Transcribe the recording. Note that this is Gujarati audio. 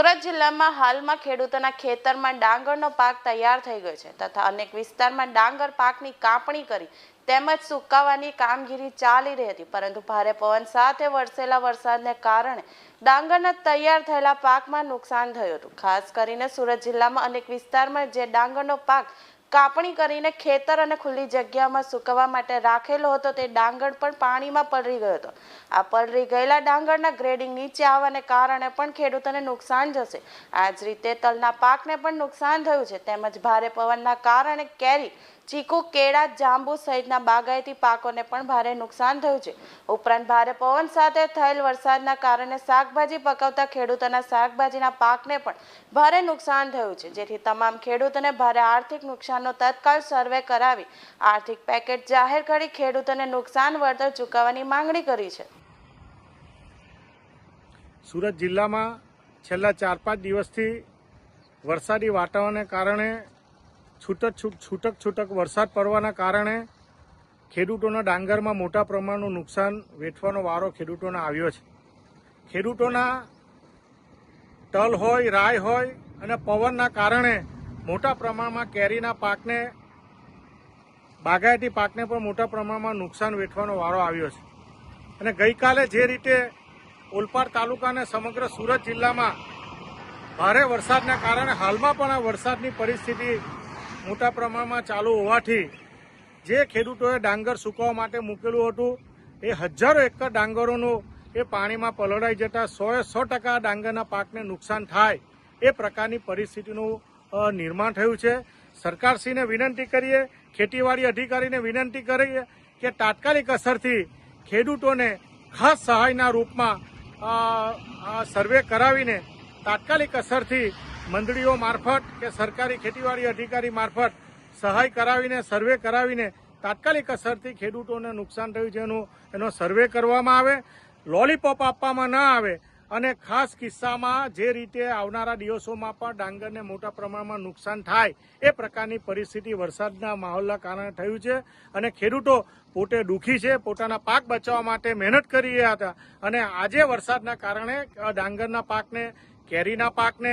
સુરત જિલ્લામાં હાલમાં ખેડૂતોના ખેતરમાં ડાંગરનો પાક તૈયાર થઈ ગયો છે તથા અનેક વિસ્તારમાં ડાંગર પાકની કાપણી કરી તેમજ સુકાવાની કામગીરી ચાલી રહી હતી. પરંતુ ભારે પવન સાથે વરસેલા વરસાદને કારણે ડાંગરના તૈયાર થયેલા પાકમાં નુકસાન થયું હતું. ખાસ કરીને સુરત જિલ્લામાં અનેક વિસ્તારમાં જે ડાંગરનો પાક કાપણી કરીને ખેતર અને ખુલ્લી જગ્યામાં સૂકવવા માટે રાખેલો હતો. તે ડાંગર પણ પાણીમાં પલળી ગયો હતો. આ પલળી ગયેલા ડાંગરના ગ્રેડિંગ નીચે આવવાને કારણે પણ ખેડૂતોને નુકસાન જશે. આ જ રીતે તલના પાકને પણ નુકસાન થયું છે. તેમજ ભારે પવનના કારણે કેરી ચીકુ, કેળા, જાંબુ સહિતના બાગાયતી પાકોને પણ ભારે નુકસાન થયું છે. ઉપરાંત ભારે પવન સાથે થયેલ વરસાદના કારણે શાકભાજી પકવતા ખેડૂતોના શાકભાજીના પાકને પણ ભારે નુકસાન થયું છે. જેથી તમામ ખેડૂતોને ભારે આર્થિક નુકસાનનો તત્કાળ સર્વે કરાવી આર્થિક પેકેટ જાહેર કરી ખેડૂતોને નુકસાન વળતર ચૂકવવાની માંગણી કરી છે. સુરત જિલ્લામાં છેલ્લા ચાર પાંચ દિવસથી વરસાદી વાતાવરણને કારણે છૂટક છૂટ છૂટક છૂટક વરસાદ પડવાના કારણે ખેડૂતોના ડાંગરમાં મોટા પ્રમાણનું નુકસાન વેઠવાનો વારો ખેડૂતોને આવ્યો છે. ખેડૂતોના તલ હોય રાય હોય અને પવનના કારણે મોટા પ્રમાણમાં કેરીના પાકને, બાગાયતી પાકને પણ મોટા પ્રમાણમાં નુકસાન વેઠવાનો વારો આવ્યો છે. અને ગઈકાલે જે રીતે ઓલપાડ તાલુકા અને સમગ્ર સુરત જિલ્લામાં ભારે વરસાદના કારણે હાલમાં પણ આ વરસાદની પરિસ્થિતિ મોટા પ્રમાણમાં ચાલુ હોવાથી જે ખેડૂતોએ ડાંગર સૂકવવા માટે મૂકેલું હતું, એ હજારો એકર ડાંગરોનું એ પાણીમાં પલળાઈ જતા સોએ સો ટકા ડાંગરના પાકને નુકસાન થાય એ પ્રકારની પરિસ્થિતિનું નિર્માણ થયું છે. સરકારશ્રીને વિનંતી કરીએ, ખેતીવાડી અધિકારીને વિનંતી કરીએ કે તાત્કાલિક અસરથી ખેડૂતોને ખાસ સહાયના રૂપમાં સર્વે કરાવીને તાત્કાલિક અસરથી મંડળીઓ મારફત કે સરકારી ખેતીવાડી અધિકારી મારફત સહાય કરાવીને, સર્વે કરાવીને તાત્કાલિક અસરથી ખેડૂતોને નુકસાન થયું છે એનું, એનો સર્વે કરવામાં આવે, લોલીપોપ આપવામાં ના આવે અને ખાસ કિસ્સામાં જે રીતે આવનારા દિવસોમાં પણ ડાંગરને મોટા પ્રમાણમાં નુકસાન થાય એ પ્રકારની પરિસ્થિતિ વરસાદના માહોલના કારણે થયું છે અને ખેડૂતો પોતે દુઃખી છે, પોતાના પાક બચાવવા માટે મહેનત કરી રહ્યા હતા અને આજે વરસાદના કારણે ડાંગરના પાકને, કેરીના પાકને